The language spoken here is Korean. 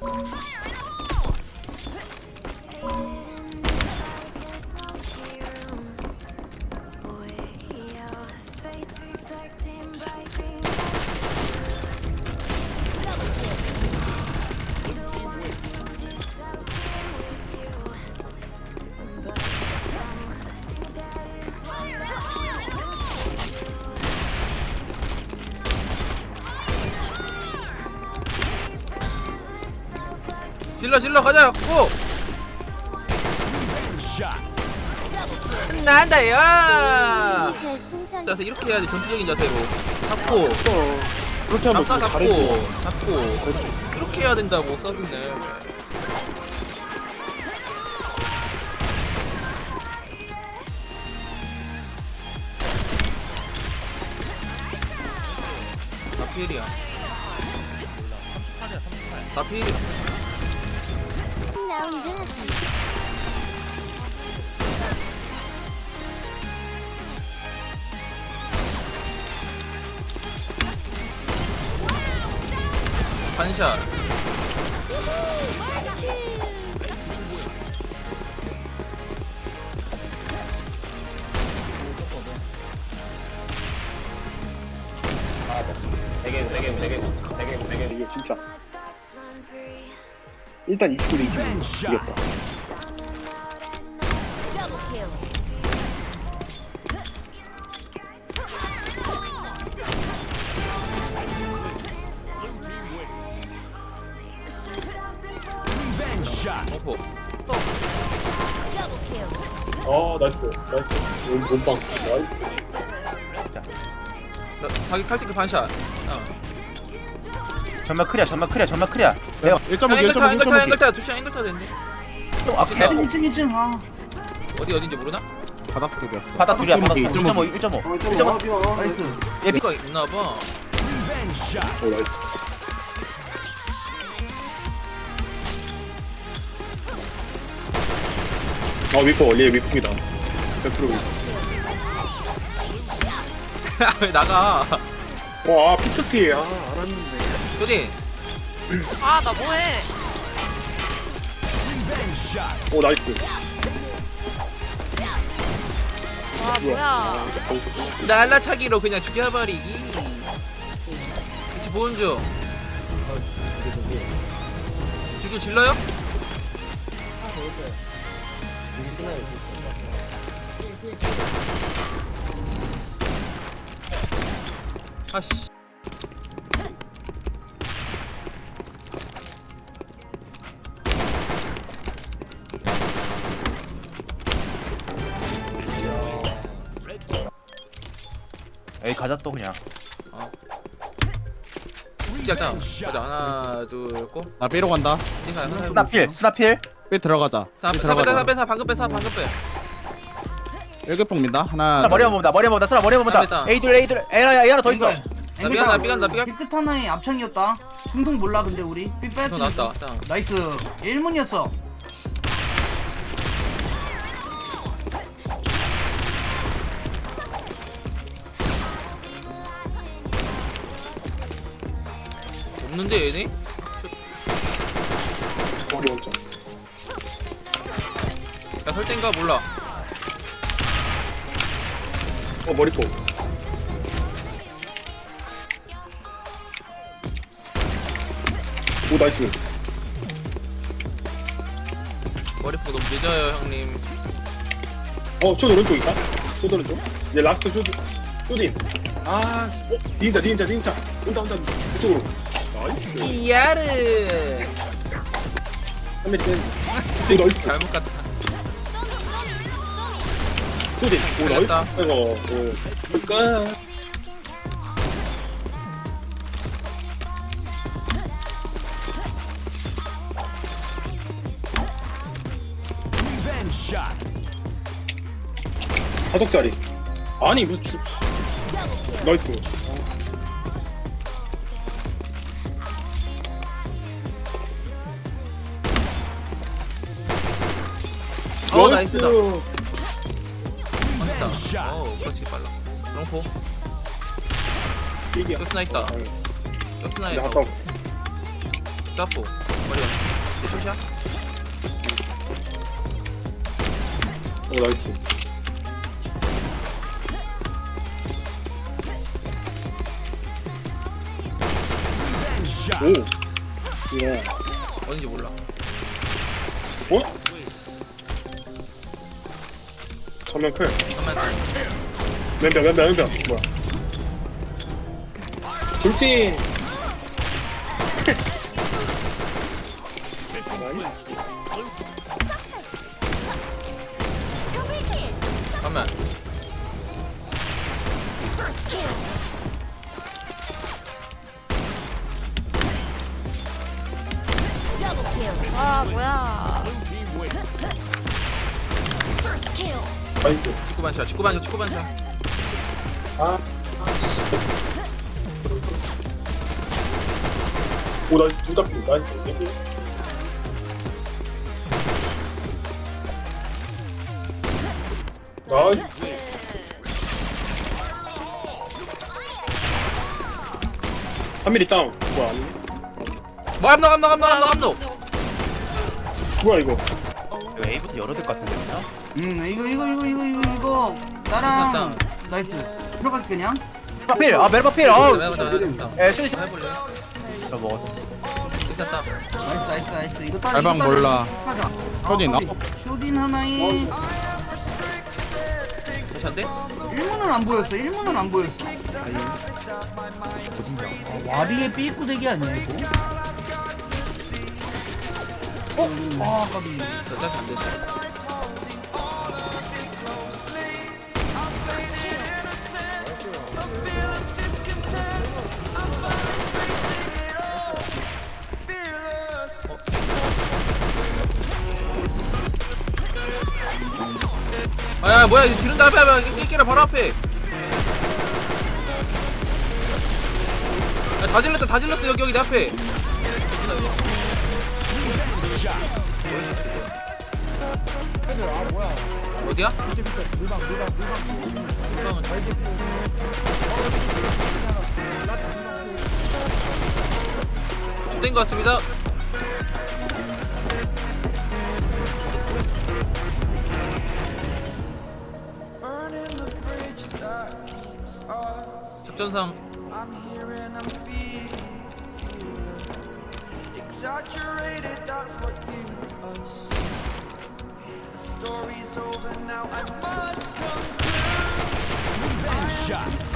Fire! 질러 질러 가자. 고 나다요 별풍선 자세 이렇게 해야지 전투적인 자세로. 잡고. 그렇게 하면 잘해줘. 잡고. 잡고. 이렇게 해야 된다고 써주네 나 피해리야. 나 피해리야. 3 라운드 반샷. 되게 되게 되게 되게 되게 진짜 일단 29대 29 이겼다. 어포 어 나이스. 나이스. 몸- 몸빵 나이스. 나 자기 칼찍기 반샷. 어. 전면 크리야 전면 크리야 전면 크리야. 내가 1.5 야, 앵글타 1.5 앵글타 1.5 앵글타 앵글타 됐네. 또 앞에 2층 2층 2층 아 어디 어딘지 모르나? 바닥 쪽이었어. 바닥 둘이야 바닥 1.5 1.5 1.5 1.5 나이스 얘 비- 이거 있나봐 오 나이스 아 위퍼 얘 위퍼입니다. 100% 위퍼. 왜 나가 와 피처티야 알았는데 조디 아, 나 뭐해? 오 나이스 와, 뭐야? 날라차기로 그냥 죽여버리기 보은 중 지금 질러요? 아씨. 에이 가자 또 그냥. 시작다. 가자. 하나 둘고. 나 B로 간다. 하나 스나필 스나필? B 들어가자. 사 들어가자. 빼사 방금 빼사 방금 빼 일급폭 민다. 하나. 스나 머리 한번 본다 머리 한번 본다 스나 머리 한번 됐다. 본다 A둘 A둘 A라 A 하나 더 있어 나 삐간다 삐간다 삐간 끝 하나의 앞창이었다. 중동 몰라 근데 우리 삐더 빼야지. 나왔다 왔다 나이스. 1문이었어. 없는데 얘네? 야 설땐가 몰라 어 머리포 오 나이스 머리포 너무 늦어요 형님 어, 쇼 오른쪽 있다? 쇼 오른쪽? 얘 라스트 쇼, 쇼딘. 아, 씨. 어, 닌자, 닌자, 닌자. 온다, 온다. 이쪽으로. 나이스. 이야르 한대 뺀. 오, 나이스. 잘못 갔다 쇼딘. 오, 나이스. 걸렸다. 이거, 오. 볼까? 사독짜리. 아니, 무슨 주... 나이스. 어 나이스다 맞다. 어 그렇지 빨라. 롱포. 역스나 있다. 어, 역스나 이제 있다. 갔다. 짜포 머리 샷어 나이스. 오. 이야 어딘지 몰라. 어? 전면 클 왼벽 왼벽 왼벽 뭐야? 돌진! 잠깐만 나이스. 축구 반샷 축구 반샷 축구 반샷. 아. 오 나이스. 둘다 필 나이스. 나이스. 한 미리 다운. 뭐야? 아니 뭐 감독 감독 감독 감독 감독 뭐야 이거 이거 A부터 열어야 될 것 같은데 그냥? 음 이거 이거 이거 이거 이거 이거. 나랑 나이스. 들어갈 그냥 메르바필. 아 메르바필. 아 해보자 해보자 에 슈리 해볼래 저 먹었어. 괜찮다. 나이스 나이스 나이스. 이거 따 알방 몰라. 가자. 쇼딘, 아. 쇼딘 하나에 괜찮대? 1문은 안 보였어. 1문은 안 보였어. 아, 와비의 삐꾸 대기 아니야 이거? 어? 아 까비 괜찮지 안 되지 아야 뭐야 이거 기른다 앞에 앞에 끼끼라 바로 앞에 야, 다 질렀다 다 질렀어 여기 여기 내 앞에 어디야? 된것 같습니다 작전상 exaggerated, that's what you assume. The story's over now, I must come down. Revenge shot.